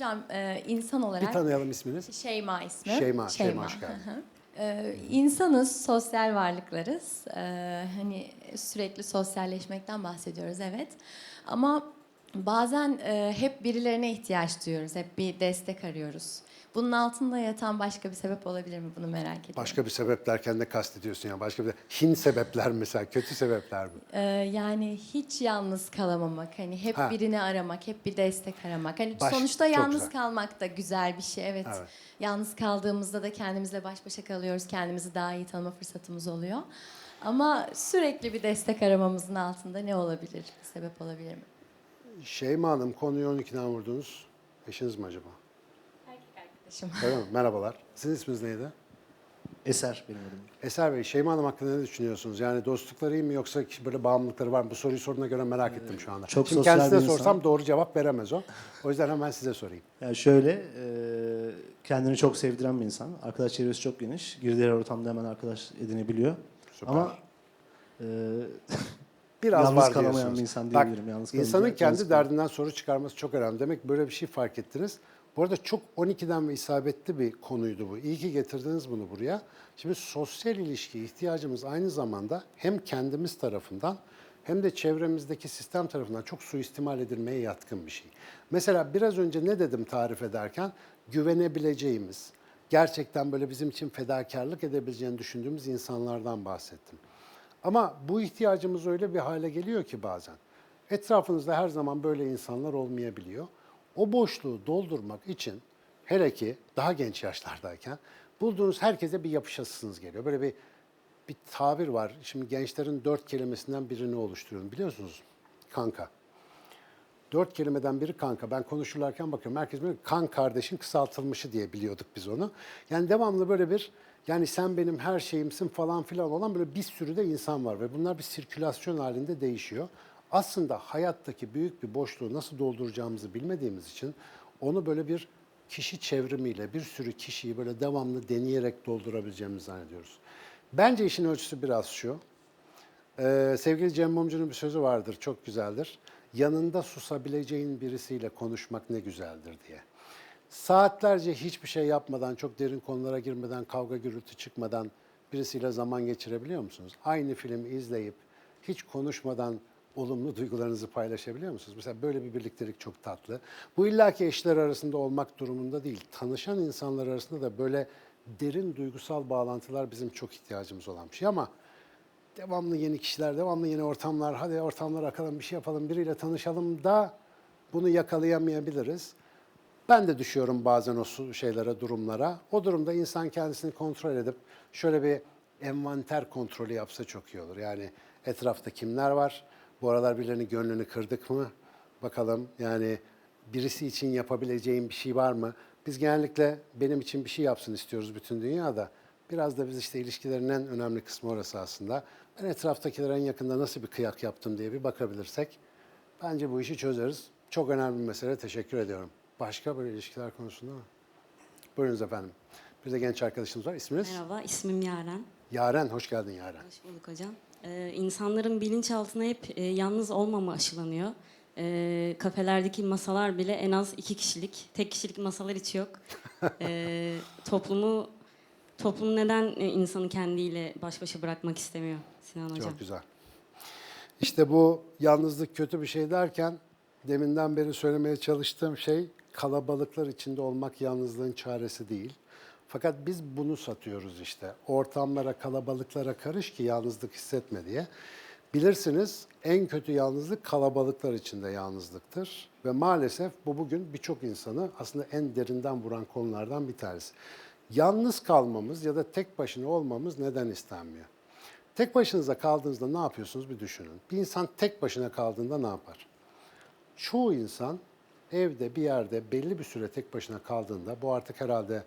Hocam e, insan Bir olarak tanıyalım isminiz. Şeyma ismi. Şeyma, Şeyma hoş geldin. Hı hı. Ee, insanız, sosyal varlıklarız. Ee, hani sürekli sosyalleşmekten bahsediyoruz, evet. Ama bazen e, hep birilerine ihtiyaç duyuyoruz, hep bir destek arıyoruz. Bunun altında yatan başka bir sebep olabilir mi? Bunu merak ediyorum. Başka bir sebep derken ne kastediyorsun ya? Başka bir hin sebepler mesela, kötü sebepler mi? Ee, yani hiç yalnız kalamamak, hani hep Ha. birini aramak, hep bir destek aramak. Hani Baş- sonuçta çok yalnız güzel. kalmak da güzel bir şey, evet. Evet. Yalnız kaldığımızda da kendimizle baş başa kalıyoruz, kendimizi daha iyi tanıma fırsatımız oluyor. Ama sürekli bir destek aramamızın altında ne olabilir, sebep olabilir mi? Şeyma Hanım konuyu 12'den vurdunuz. Eşiniz mi acaba? Erkek arkadaşım. Öyle mi? Merhabalar. Sizin isminiz neydi? Eser benim adım. Eser Bey, Şeyma Hanım hakkında ne düşünüyorsunuz? Yani dostlukları iyi mi yoksa böyle bağımlılıkları var mı? Bu soruyu sorduğuna göre merak ettim şu anda. çok Şimdi sosyal kendisine bir insan. sorsam doğru cevap veremez o. O yüzden hemen size sorayım. Yani şöyle, e, kendini çok sevdiren bir insan. Arkadaş çevresi çok geniş. Girdiği ortamda hemen arkadaş edinebiliyor. Süper. Ama e, Biraz Yalnız var kalamayan diyorsunuz. bir insan Bak, diyebilirim. Yalnız insanın kalınca kendi yalnız derdinden soru çıkarması çok önemli. Demek böyle bir şey fark ettiniz. Bu arada çok 12'den ve isabetli bir konuydu bu. İyi ki getirdiniz bunu buraya. Şimdi sosyal ilişki ihtiyacımız aynı zamanda hem kendimiz tarafından hem de çevremizdeki sistem tarafından çok suistimal edilmeye yatkın bir şey. Mesela biraz önce ne dedim tarif ederken? Güvenebileceğimiz, gerçekten böyle bizim için fedakarlık edebileceğini düşündüğümüz insanlardan bahsettim. Ama bu ihtiyacımız öyle bir hale geliyor ki bazen. Etrafınızda her zaman böyle insanlar olmayabiliyor. O boşluğu doldurmak için hele ki daha genç yaşlardayken bulduğunuz herkese bir yapışasınız geliyor. Böyle bir bir tabir var. Şimdi gençlerin dört kelimesinden birini oluşturuyorum biliyorsunuz. Kanka. Dört kelimeden biri kanka. Ben konuşurlarken bakıyorum herkes böyle kan kardeşin kısaltılmışı diye biliyorduk biz onu. Yani devamlı böyle bir yani sen benim her şeyimsin falan filan olan böyle bir sürü de insan var ve bunlar bir sirkülasyon halinde değişiyor. Aslında hayattaki büyük bir boşluğu nasıl dolduracağımızı bilmediğimiz için onu böyle bir kişi çevrimiyle bir sürü kişiyi böyle devamlı deneyerek doldurabileceğimizi zannediyoruz. Bence işin ölçüsü biraz şu. Ee, sevgili Cem Mumcu'nun bir sözü vardır, çok güzeldir. Yanında susabileceğin birisiyle konuşmak ne güzeldir diye. Saatlerce hiçbir şey yapmadan, çok derin konulara girmeden, kavga gürültü çıkmadan birisiyle zaman geçirebiliyor musunuz? Aynı filmi izleyip hiç konuşmadan olumlu duygularınızı paylaşabiliyor musunuz? Mesela böyle bir birliktelik çok tatlı. Bu illaki eşler arasında olmak durumunda değil. Tanışan insanlar arasında da böyle derin duygusal bağlantılar bizim çok ihtiyacımız olan bir şey ama devamlı yeni kişiler, devamlı yeni ortamlar, hadi ortamlar akalım, bir şey yapalım, biriyle tanışalım da bunu yakalayamayabiliriz. Ben de düşüyorum bazen o şeylere, durumlara. O durumda insan kendisini kontrol edip şöyle bir envanter kontrolü yapsa çok iyi olur. Yani etrafta kimler var? Bu aralar birilerinin gönlünü kırdık mı? Bakalım yani birisi için yapabileceğim bir şey var mı? Biz genellikle benim için bir şey yapsın istiyoruz bütün dünyada. Biraz da biz işte ilişkilerin en önemli kısmı orası aslında. Ben etraftakilere en yakında nasıl bir kıyak yaptım diye bir bakabilirsek bence bu işi çözeriz. Çok önemli bir mesele. Teşekkür ediyorum. Başka böyle ilişkiler konusunda mı? Buyurunuz efendim. Bir de genç arkadaşımız var. İsminiz? Merhaba, ismim Yaren. Yaren. Hoş geldin Yaren. Hoş bulduk hocam. Ee, insanların bilinçaltına hep e, yalnız olmama aşılanıyor. Ee, kafelerdeki masalar bile en az iki kişilik, tek kişilik masalar hiç yok. Ee, toplumu toplum neden e, insanı kendiyle baş başa bırakmak istemiyor Sinan hocam? Çok güzel. İşte bu yalnızlık kötü bir şey derken deminden beri söylemeye çalıştığım şey kalabalıklar içinde olmak yalnızlığın çaresi değil. Fakat biz bunu satıyoruz işte. Ortamlara, kalabalıklara karış ki yalnızlık hissetme diye. Bilirsiniz en kötü yalnızlık kalabalıklar içinde yalnızlıktır. Ve maalesef bu bugün birçok insanı aslında en derinden vuran konulardan bir tanesi. Yalnız kalmamız ya da tek başına olmamız neden istenmiyor? Tek başınıza kaldığınızda ne yapıyorsunuz bir düşünün. Bir insan tek başına kaldığında ne yapar? Çoğu insan evde bir yerde belli bir süre tek başına kaldığında bu artık herhalde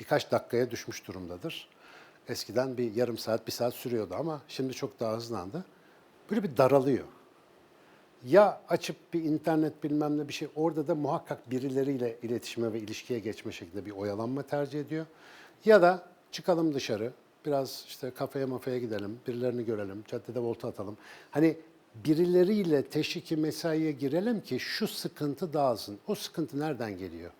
birkaç dakikaya düşmüş durumdadır. Eskiden bir yarım saat, bir saat sürüyordu ama şimdi çok daha hızlandı. Böyle bir daralıyor. Ya açıp bir internet bilmem ne bir şey orada da muhakkak birileriyle iletişime ve ilişkiye geçme şeklinde bir oyalanma tercih ediyor. Ya da çıkalım dışarı biraz işte kafeye mafeye gidelim, birilerini görelim, caddede volta atalım. Hani birileriyle teşviki mesaiye girelim ki şu sıkıntı dağılsın. O sıkıntı nereden geliyor?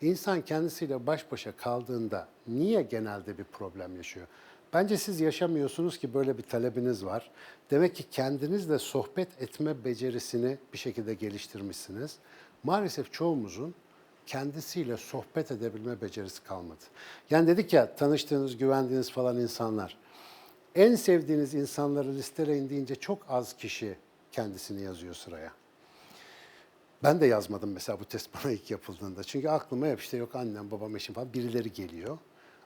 İnsan kendisiyle baş başa kaldığında niye genelde bir problem yaşıyor? Bence siz yaşamıyorsunuz ki böyle bir talebiniz var. Demek ki kendinizle sohbet etme becerisini bir şekilde geliştirmişsiniz. Maalesef çoğumuzun kendisiyle sohbet edebilme becerisi kalmadı. Yani dedik ya tanıştığınız, güvendiğiniz falan insanlar. En sevdiğiniz insanları listeleyin deyince çok az kişi kendisini yazıyor sıraya. Ben de yazmadım mesela bu test bana ilk yapıldığında. Çünkü aklıma hep işte yok annem, babam, eşim falan birileri geliyor.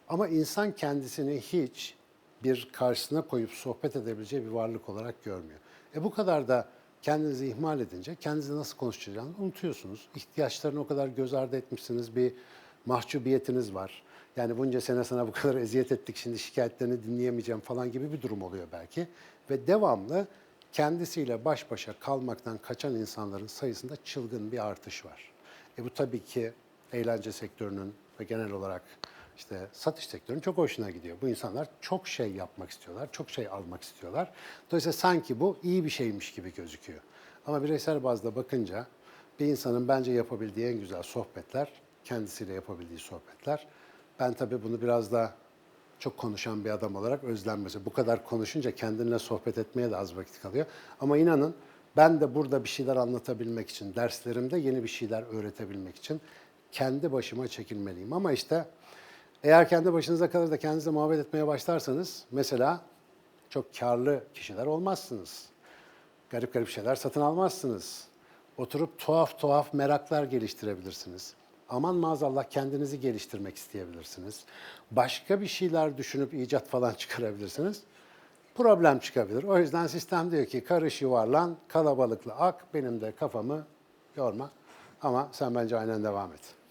Ama insan kendisini hiç bir karşısına koyup sohbet edebileceği bir varlık olarak görmüyor. E bu kadar da kendinizi ihmal edince kendinizi nasıl konuşacağını unutuyorsunuz. İhtiyaçlarını o kadar göz ardı etmişsiniz, bir mahcubiyetiniz var. Yani bunca sene sana bu kadar eziyet ettik, şimdi şikayetlerini dinleyemeyeceğim falan gibi bir durum oluyor belki. Ve devamlı kendisiyle baş başa kalmaktan kaçan insanların sayısında çılgın bir artış var. E bu tabii ki eğlence sektörünün ve genel olarak işte satış sektörünün çok hoşuna gidiyor. Bu insanlar çok şey yapmak istiyorlar, çok şey almak istiyorlar. Dolayısıyla sanki bu iyi bir şeymiş gibi gözüküyor. Ama bireysel bazda bakınca bir insanın bence yapabildiği en güzel sohbetler, kendisiyle yapabildiği sohbetler. Ben tabii bunu biraz da çok konuşan bir adam olarak özlenmesi. Bu kadar konuşunca kendinle sohbet etmeye de az vakit kalıyor. Ama inanın ben de burada bir şeyler anlatabilmek için, derslerimde yeni bir şeyler öğretebilmek için kendi başıma çekilmeliyim. Ama işte eğer kendi başınıza kalır da kendinizle muhabbet etmeye başlarsanız mesela çok karlı kişiler olmazsınız. Garip garip şeyler satın almazsınız. Oturup tuhaf tuhaf meraklar geliştirebilirsiniz. Aman maazallah kendinizi geliştirmek isteyebilirsiniz. Başka bir şeyler düşünüp icat falan çıkarabilirsiniz. Problem çıkabilir. O yüzden sistem diyor ki karış yuvarlan, kalabalıkla ak, benim de kafamı yorma. Ama sen bence aynen devam et.